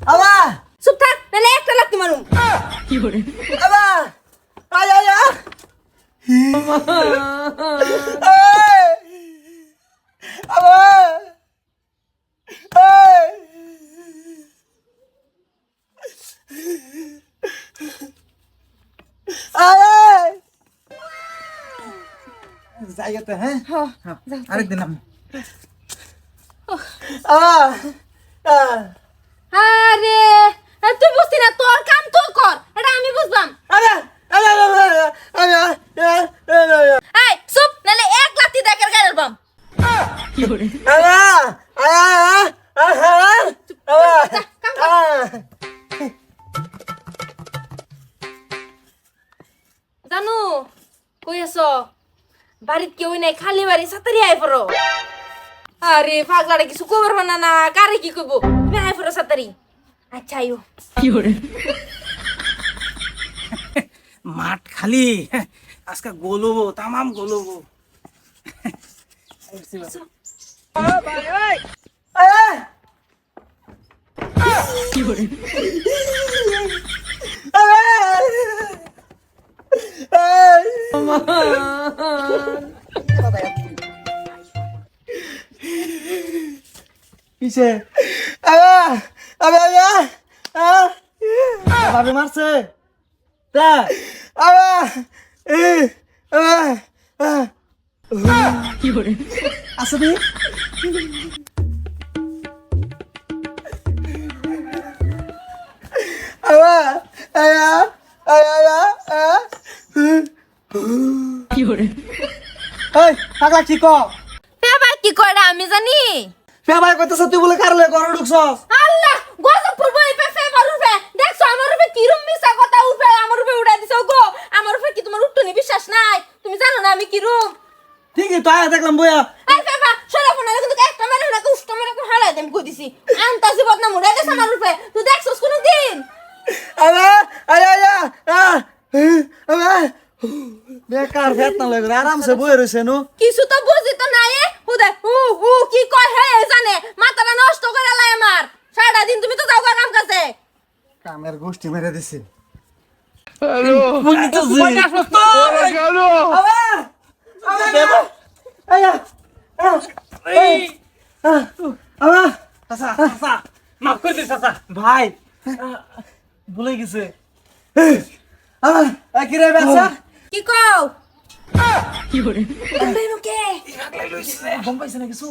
আবা! চুপ থাক নাহলে একটা লাগতে মারুম। আবা! আয় আয় আয়! আবা! আয় জায়গাতে হ্যাঁ? আরেকদিন আমি আহ। আরে তুই বুঝতি না তোর কাম তুই কর এটা আমি বুঝবাম আরে আরে আরে আরে আরে এই চুপ নাহলে এক লাত্তি দেখার গাড়ির বাম জানু কই আছো বাড়িত কেউ নাই খালি বাড়ি সাতারি আই পড়ো আরে পাগলাটা কিছু কবার বানা না কারে কি কইব তুমি আই পড়ো সাতারি আচ্ছা আইও মাঠ খালি আজকে গোলবো তামাম গোলবো কিসে ভাবে মারছে। তা। আসবি এই পাগলা কি কর পেবার কি করে আমি জানি? ফেবাই কইতাছ তুই বলে কারলে ঘরে ঢুকছস? আল্লাহ গজব পূর্ব এই পে ফেভার উঠবে দেখছ আমার রূপে কি রুম মিছা কথা উঠবে আমার রূপে উড়াই দিছো গো আমার রূপে কি তোমার উঠ্টনি বিশ্বাস নাই? তুমি জানো না আমি কি রূপ? ঠিকই তো আয়া দেখলাম বইয়া। এই ফেভার সরা ফোনালে কিন্তু একটা মেরে না উষ্ট মেরে হালাই দেম কই দিছি? আনতাছি বদনাম উড়াই দিছ আমার উপরে তুই দেখছস কোন দিন আরে আরে আরে আরে বেকার না লাগে আরামসে বই রইছে নু? কিছু তো বুঝি তো নাই এ হুদে হু হু কি কয় হে জানে? মাথাটা নষ্ট করে লাই আমার। সারাটা দিন তুমি তো যাও কাম কাছে। কামের গোষ্ঠী মেরে দিছে। মাফ করে দিস চাচা ভাই ভুলে গেছে আমার কি কও? কি করে কে গম পাইছে না কিছু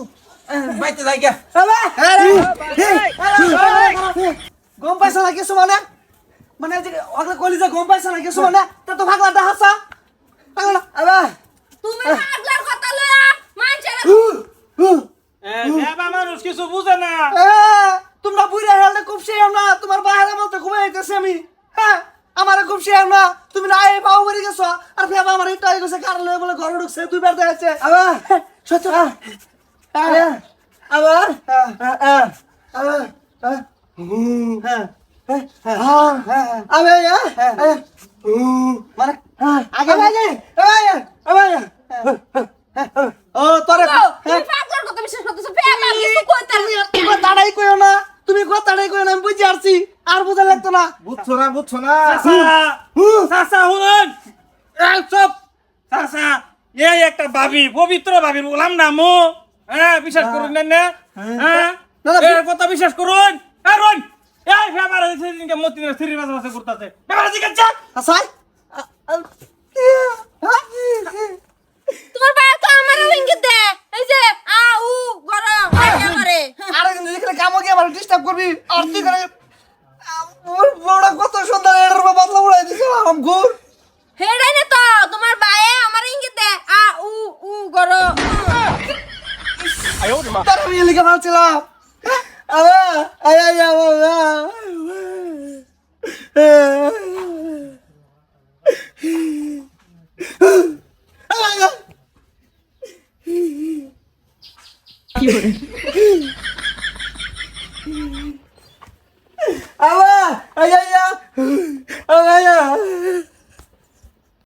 বাইতে যাই গিয়া গম পাইছে না কিছু মানে মানে যে ওকে কলি যে গম পাইছে না কিছু মানে তা তো ভাগলা দেখাছা ভাগলা আবা তুমি পাগলার কথা লয়া মানছে দেবা মানুষ কিছু বুঝে না তোমরা বুড়া হেলতে খুব সেই না তোমার বাইরে মতো ঘুমাই আইতেছি আমি হ্যাঁ আমার খুব সেই না তুমি না এই পাও মরে গেছো? আর ফেবা আমার এটা হয়ে গেছে কারণ লয়ে বলে ঘরে ঢুকছে? দুইবার দেখাচ্ছে আবার? সত্য আবার? আবার? আবার? আবে মানে আগে আগে ও তোরে তুমি পাগলার কথা বিশ্বাস করতেছো ফেবা কিছু কইতে তুমি কথাটাই কইও না তুমি কথাটাই কইও না আমি বুঝে আসছি আর বোঝা লাগতো না বুঝছ না বুঝছ না চাচা চাচা শুনুন। চুপ। চাচা এই একটা ভাবি পবিত্র ভাবি বললাম না মো। হ্যাঁ বিশ্বাস করুন না না। হ্যাঁ। না, না, কথা বিশ্বাস করুন। এই রন। এই ফেবার সেদিনকে মতি দিনে সিরি বাজা বাজা করতেছে। ফেবার জিজ্ঞাসা আসাই তোমার ভাই তো আমারও ইঙ্গিত দে। এই যে আ উ গরম আরে কিন্তু এখানে কামো গিয়ে আমার ডিস্টার্ব করবি। আর তুই করে ওর বড় কত সুন্দর এর বদলা উড়াই দিছে আম গুর হেডাই না তো তোমার ভাই আমার ইঙ্গিত দে আ উ উ গরম তার আমি লিখে ভাবছিলাম আরে আয় আয় আয় あやや。あやや。